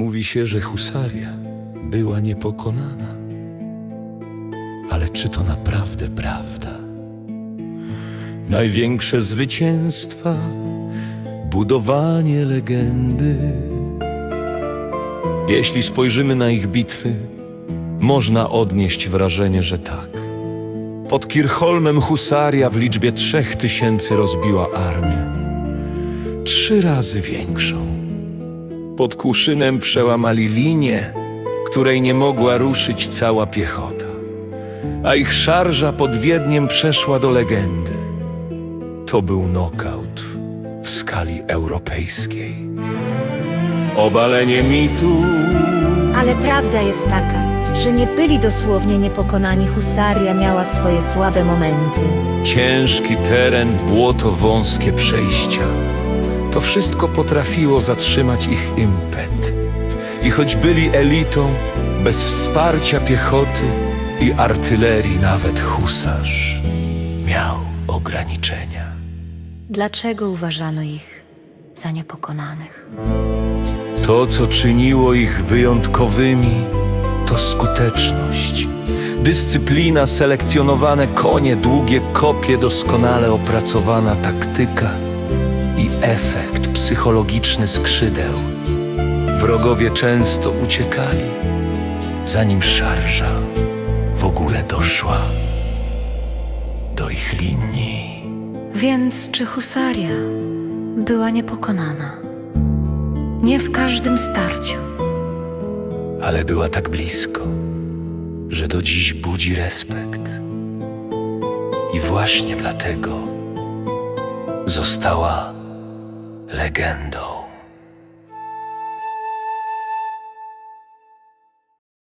Mówi się, że husaria była niepokonana. Ale czy to naprawdę prawda? Największe zwycięstwa, budowanie legendy. Jeśli spojrzymy na ich bitwy, można odnieść wrażenie, że tak. Pod Kirchholmem husaria w liczbie trzech tysięcy rozbiła armię. Trzy razy większą. Pod Kłuszynem przełamali linię, której nie mogła ruszyć cała piechota. A ich szarża pod Wiedniem przeszła do legendy. To był nokaut w skali europejskiej. Obalenie mitu Ale prawda jest taka, że nie byli dosłownie niepokonani. Husaria miała swoje słabe momenty. Ciężki teren, błoto, wąskie przejścia. To wszystko potrafiło zatrzymać ich impet. I choć byli elitą, bez wsparcia piechoty i artylerii nawet husarz miał ograniczenia. Dlaczego uważano ich za niepokonanych? To, co czyniło ich wyjątkowymi, to skuteczność. Dyscyplina, selekcjonowane konie, długie kopie, doskonale opracowana taktyka efekt psychologiczny skrzydeł. Wrogowie często uciekali, zanim szarża w ogóle doszła do ich linii. Więc czy husaria była niepokonana? Nie w każdym starciu. ale była tak blisko, że do dziś budzi respekt. I właśnie dlatego została legendą.